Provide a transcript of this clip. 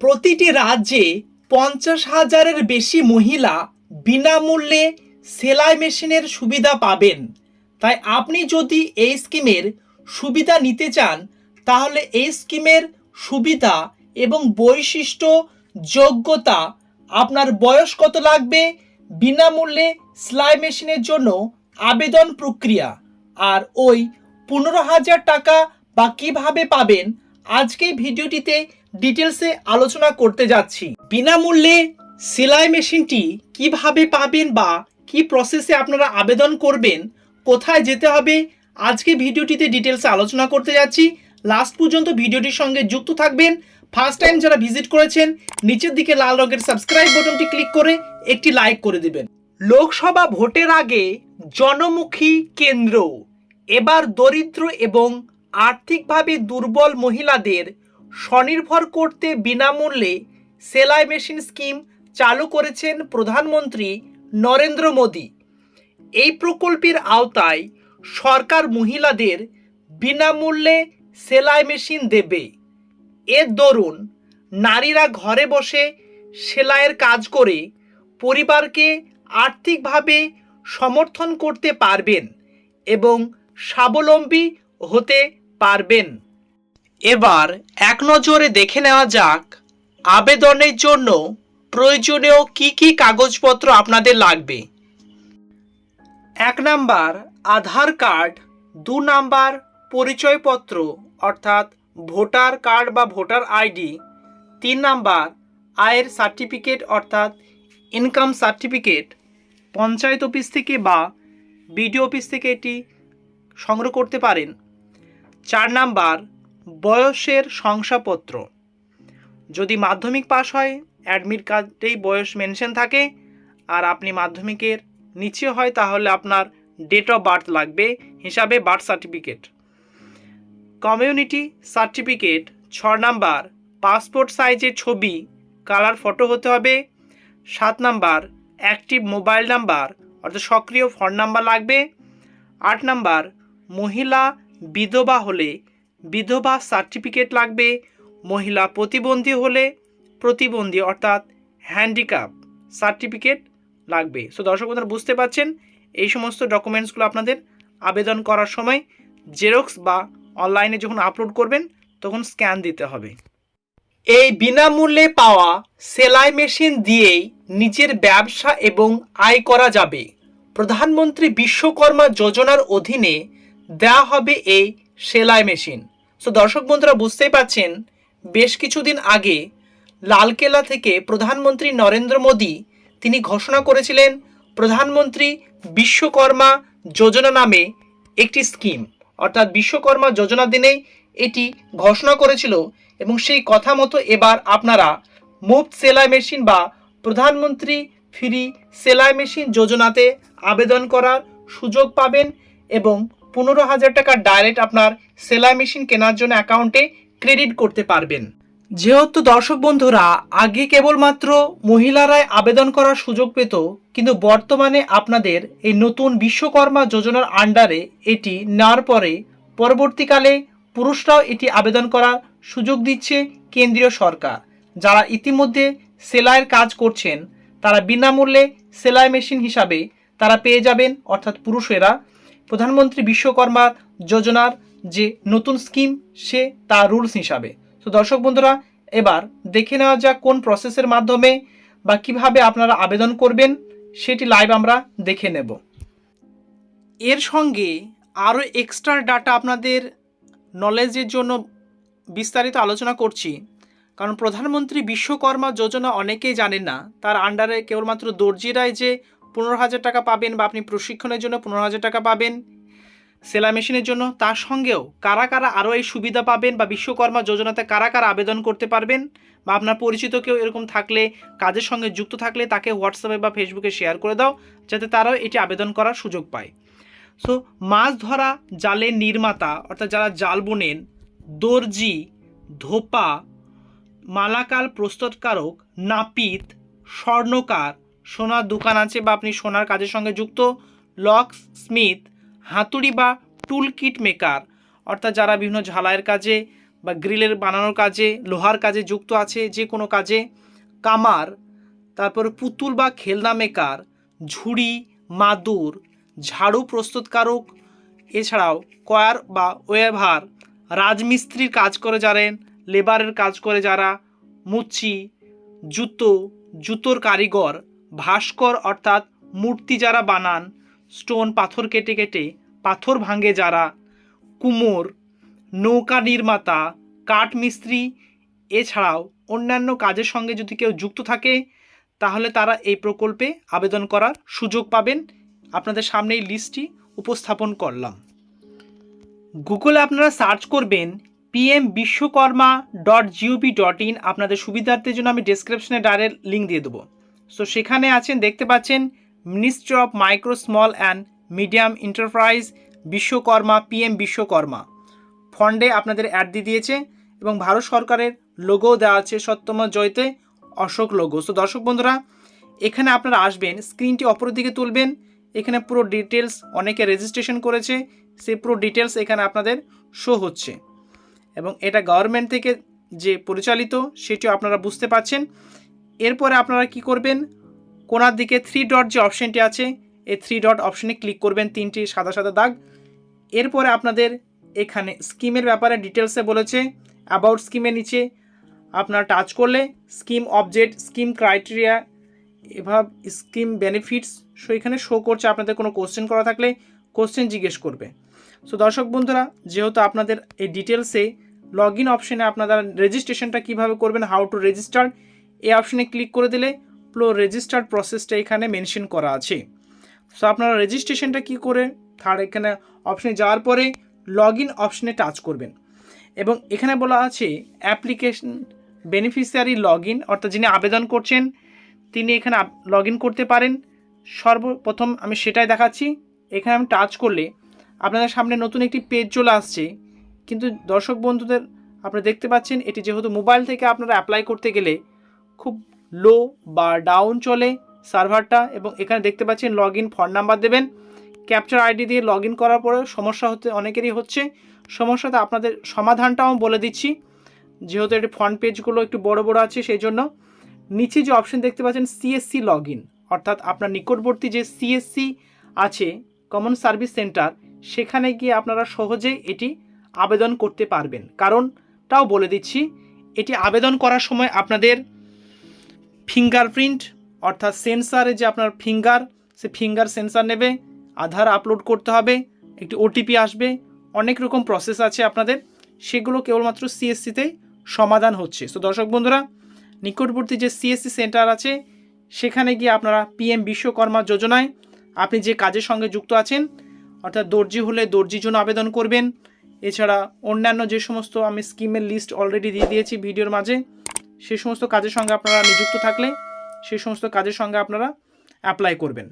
প্রতিটি রাজ্যে পঞ্চাশ হাজারের বেশি মহিলা বিনামূল্যে সেলাই মেশিনের সুবিধা পাবেন। তাই আপনি যদি এই স্কিমের সুবিধা নিতে চান, তাহলে এই স্কিমের সুবিধা এবং বৈশিষ্ট্য, যোগ্যতা আপনার বয়স কত লাগবে, বিনামূল্যে সেলাই মেশিনের জন্য আবেদন প্রক্রিয়া আর ওই পনেরো হাজার টাকা বা কীভাবে পাবেন আজকে ভিডিওটিতে ডিটেলসে আলোচনা করতে যাচ্ছি। বিনামূল্যে সেলাই মেশিনটি কীভাবে পাবেন বা কি প্রসেসে আপনারা আবেদন করবেন, কোথায় যেতে হবে, আজকে ভিডিওটিতে ডিটেলসে আলোচনা করতে যাচ্ছি। লাস্ট পর্যন্ত ভিডিওটির সঙ্গে যুক্ত থাকবেন। ফার্স্ট টাইম যারা ভিজিট করেছেন, নিচের দিকে লাল রঙের সাবস্ক্রাইব বাটনটি ক্লিক করে একটি লাইক করে দিবেন। লোকসভা ভোটের আগে জনমুখী কেন্দ্র, এবার দরিদ্র এবং আর্থিকভাবে দুর্বল মহিলাদের স্বনির্ভর করতে বিনামূল্যে সেলাই মেশিন স্কিম চালু করেছেন প্রধানমন্ত্রী নরেন্দ্র মোদী। এই প্রকল্পের আওতায় সরকার মহিলাদের বিনামূল্যে সেলাই মেশিন দেবে। এর দরুন নারীরা ঘরে বসে সেলাইয়ের কাজ করে পরিবারকে আর্থিকভাবে সমর্থন করতে পারবেন এবং স্বাবলম্বী হতে পারবেন। এবার এক নজরে দেখে নেওয়া যাক, আবেদনের জন্য প্রয়োজনীয় কি কি কাগজপত্র আপনাদের লাগবে। এক নাম্বার, আধার কার্ড, দু নাম্বার, পরিচয়পত্র, অর্থাৎ ভোটার কার্ড বা ভোটার আইডি, তিন নাম্বার, আয়ের সার্টিফিকেট, অর্থাৎ ইনকাম সার্টিফিকেট, পঞ্চায়েত অফিস থেকে বা বিডিও অফিস থেকে এটি সংগ্রহ করতে পারেন। চার নাম্বার বয়সের শংসাপত্র। যদি মাধ্যমিক পাশ হয় অ্যাডমিট কার্ডেই বয়স মেনশন থাকে। আর আপনি মাধ্যমিকের নিচে হয়, তাহলে আপনার ডেট অফ বার্থ লাগবে, হিসাবে বার্থ সার্টিফিকেট কমিউনিটি সার্টিফিকেট ছ নাম্বার পাসপোর্ট সাইজের ছবি কালার ফটো হতে হবে। সাত নাম্বার অ্যাক্টিভ মোবাইল নাম্বার অর্থাৎ সক্রিয় ফোন নাম্বার লাগবে। আট নাম্বার, মহিলা বিধবা হলে বিধবা সার্টিফিকেট লাগবে, মহিলা প্রতিবন্ধী হলে প্রতিবন্ধী অর্থাৎ হ্যান্ডিক্যাপ সার্টিফিকেট লাগবে। সো দর্শক বন্ধুরা, বুঝতে পারছেন? এই সমস্ত ডকুমেন্টসগুলো আপনাদের আবেদন করার সময় জেরক্স বা অনলাইনে যখন আপলোড করবেন, তখন স্ক্যান দিতে হবে। এই বিনামূল্যে পাওয়া সেলাই মেশিন দিয়েই নিজের ব্যবসা এবং আয় করা যাবে। প্রধানমন্ত্রী বিশ্বকর্মা যোজনার অধীনে দেওয়া হবে এই সেলাই মেশিন। সো দর্শক বন্ধুরা, বুঝতেই পাচ্ছেন, বেশ কিছুদিন আগে লালকেল্লা থেকে প্রধানমন্ত্রী নরেন্দ্র মোদী তিনি ঘোষণা করেছিলেন, প্রধানমন্ত্রী বিশ্বকর্মা যোজনা নামে একটি স্কিম। অর্থাৎ বিশ্বকর্মা যোজনা দিনে এটি ঘোষণা করেছিল এবং সেই কথা মতো এবার আপনারা মুফট সেলাই মেশিন বা প্রধানমন্ত্রী ফ্রি সেলাই মেশিন যোজনাতে আবেদন করার সুযোগ পাবেন এবং পনেরো হাজার টাকা ডাইরেক্ট আপনার সেলাই মেশিন কেনার জন্য অ্যাকাউন্টে ক্রেডিট করতে পারবেন। যেহেতু দর্শক বন্ধুরা, আগে কেবলমাত্র মহিলারাই আবেদন করার সুযোগ পেত, কিন্তু বর্তমানে আপনাদের এই নতুন বিশ্বকর্মা যোজনার আন্ডারে এটি নেওয়ার পরে পরবর্তীকালে পুরুষরাও এটি আবেদন করার সুযোগ দিচ্ছে কেন্দ্রীয় সরকার। যারা ইতিমধ্যে সেলাইয়ের কাজ করছেন, তারা বিনামূল্যে সেলাই মেশিন হিসাবে তারা পেয়ে যাবেন, অর্থাৎ পুরুষেরা। প্রধানমন্ত্রী বিশ্বকর্মা যোজনার যে নতুন স্কিম, সে তার রুলস হিসাবে। তো দর্শক বন্ধুরা, এবার দেখে নেওয়া যাক কোন প্রসেসের মাধ্যমে বা কীভাবে আপনারা আবেদন করবেন, সেটি লাইভ আমরা দেখে নেব। এর সঙ্গে আরও এক্সট্রা ডাটা আপনাদের নলেজের জন্য বিস্তারিত আলোচনা করছি। কারণ প্রধানমন্ত্রী বিশ্বকর্মা যোজনা অনেকেই জানেন না, তার আন্ডারে কেবলমাত্র দর্জিরাই যে পনেরো হাজার টাকা পাবেন বা আপনি প্রশিক্ষণের জন্য পনেরো হাজার টাকা পাবেন। সেলাই মেশিনের জন্য তার সঙ্গেও কারা কারা আরও এই সুবিধা পাবেন বা বিশ্বকর্মা যোজনাতে কারা কারা আবেদন করতে পারবেন বা আপনার পরিচিত কেউ এরকম থাকলে, কাজের সঙ্গে যুক্ত থাকলে তাকে হোয়াটসঅ্যাপে বা ফেসবুকে শেয়ার করে দাও, যাতে তারাও এটি আবেদন করার সুযোগ পায়। সো, মাছ ধরা জালের নির্মাতা, অর্থাৎ যারা জাল বোনেন, দর্জি, ধোপা, মালাকাল প্রস্তুতকারক, নাপিত, স্বর্ণকার সোনার দোকান আছে বা আপনি সোনার কাজের সঙ্গে যুক্ত লক স্মিথ, হাতুড়ি বা টুল কিট মেকার, অর্থাৎ যারা বিভিন্ন ঝালাইয়ের কাজে বা গ্রিলের বানানোর কাজে, লোহার কাজে যুক্ত আছে যে কোনো কাজে, কামার, তারপরে পুতুল বা খেলনা মেকার, ঝুড়ি, মাদুর, ঝাড়ু প্রস্তুতকারক, এছাড়াও কয়ার বা ওয়েভার, রাজমিস্ত্রির কাজ করে যারেন, লেবারের কাজ করে যারা, মুচি, জুতো, জুতোর কারিগর ভাস্কর অর্থাৎ মূর্তি যারা বানান স্টোন পাথর কেটে কেটে পাথর ভাঙে যারা, কুমোর, নৌকা নির্মাতা, কাঠ মিস্ত্রি, এছাড়াও অন্যান্য কাজের সঙ্গে যদি কেউ যুক্ত থাকে, তাহলে তারা এই প্রকল্পে আবেদন করার সুযোগ পাবেন। আপনাদের সামনে এই লিস্টটি উপস্থাপন করলাম। গুগলে আপনারা সার্চ করবেন PM Vishwakarma dot GOV dot in আপনাদের সুবিধার্থের জন্য আমি ডেসক্রিপশনে ডাইরেক্ট লিঙ্ক দিয়ে দেবো। সো সেখানে আছেন, দেখতে পাচ্ছেন ministry of micro small and medium enterprise Vishwakarma PM Vishwakarma ফন্ডে আপনাদের অ্যাড দিয়ে দিয়েছে এবং ভারত সরকারের লোগো দেওয়া আছে সত্যম জয়তে, অশোক লোগো সো দর্শক বন্ধুরা, এখানে আপনারা আসবেন স্ক্রিনটি অপর দিকে তুলবেন, এখানে পুরো ডিটেলস অনেকে রেজিস্ট্রেশন করেছে, সেই পুরো ডিটেলস এখানে আপনাদের শো হচ্ছে। এবং এটা গভর্নমেন্ট থেকে যে পরিচালিত, সেটিও আপনারা বুঝতে পাচ্ছেন। এরপরে আপনারা কি করবেন? কোনার দিকে থ্রি ডট যে অপশনটি আছে, এই থ্রি ডট অপশানে ক্লিক করবেন তিনটি সাদা সাদা দাগ। এরপরে আপনাদের এখানে স্কিমের ব্যাপারে ডিটেলসে বলেছে অ্যাবাউট স্কিমের নিচে আপনার টাচ করলে স্কিম অবজেক্ট স্কিম ক্রাইটেরিয়া এভাবে স্কিম বেনিফিটস সো এখানে শো করছে আপনাদের কোনো কোশ্চেন করা থাকলে কোশ্চেন জিজ্ঞেস করবে। সো দর্শক বন্ধুরা, যেহেতু আপনাদের এই ডিটেলসে লগ ইন অপশানে আপনারা রেজিস্ট্রেশনটা কীভাবে করবেন হাউ টু রেজিস্টার এই অপশনে ক্লিক করে দিলে প্লো রেজিস্টার্ড প্রসেসটা এখানে মেনশন করা আছে। সো আপনারা রেজিস্ট্রেশনটা কি করে? থার্ড এখানে অপশনে যাওয়ার পরে লগ ইন অপশনে টাচ করবেন। এবং এখানে বলা আছে অ্যাপ্লিকেশন বেনিফিশিয়ারি লগ ইন অর্থাৎ যিনি আবেদন করছেন, তিনি এখানে লগ ইন করতে পারেন। সর্বপ্রথম আমি সেটাই দেখাচ্ছি। এখানে আমি টাচ করলে আপনাদের সামনে নতুন একটি পেজ চলে আসছে। কিন্তু দর্শক বন্ধুদের আপনারা দেখতে পাচ্ছেন, এটি যেহেতু মোবাইল থেকে আপনারা অ্যাপ্লাই করতে গেলে খুব লো বা ডাউন চলে সার্ভারটা এবং এখানে দেখতে পাচ্ছেন লগ ইন ফোন নাম্বার দেবেন। ক্যাপচার আইডি দিয়ে লগ ইন করার পরে সমস্যা হতে অনেকেরই হচ্ছে। সমস্যাটা আপনাদের সমাধানটাও বলে দিচ্ছি। যেহেতু এটি ফ্রন্ট পেজগুলো একটু বড় বড় আছে, সেই জন্য নিচে যে অপশন দেখতে পাচ্ছেন সিএসসি লগ ইন অর্থাৎ আপনার নিকটবর্তী যে সিএসসি আছে কমন সার্ভিস সেন্টার সেখানে গিয়ে আপনারা সহজে এটি আবেদন করতে পারবেন। কারণটাও বলে দিচ্ছি, এটি আবেদন করার সময় আপনাদের ফিঙ্গারপ্রিন্ট, অর্থাৎ সেন্সারে যে আপনার ফিঙ্গার, সে ফিঙ্গার সেন্সার নেবে, আধার আপলোড করতে হবে, একটি ওটিপি আসবে, অনেক রকম প্রসেস আছে আপনাদের, সেগুলো কেবলমাত্র সিএসসিতেই সমাধান হচ্ছে। তো দর্শক বন্ধুরা, নিকটবর্তী যে সিএসসি সেন্টার আছে, সেখানে গিয়ে আপনারা পিএম বিশ্বকর্মা যোজনায় আপনি যে কাজের সঙ্গে যুক্ত আছেন, অর্থাৎ দর্জি হলে দর্জির জন্য আবেদন করবেন। এছাড়া অন্যান্য যে সমস্ত আমি স্কিমের লিস্ট অলরেডি দিয়ে দিয়েছি ভিডিওর মাঝে সেই সমস্ত কাজের সঙ্গে আপনারা নিযুক্ত থাকলে সেই সমস্ত কাজের সঙ্গে আপনারা অ্যাপ্লাই করবেন।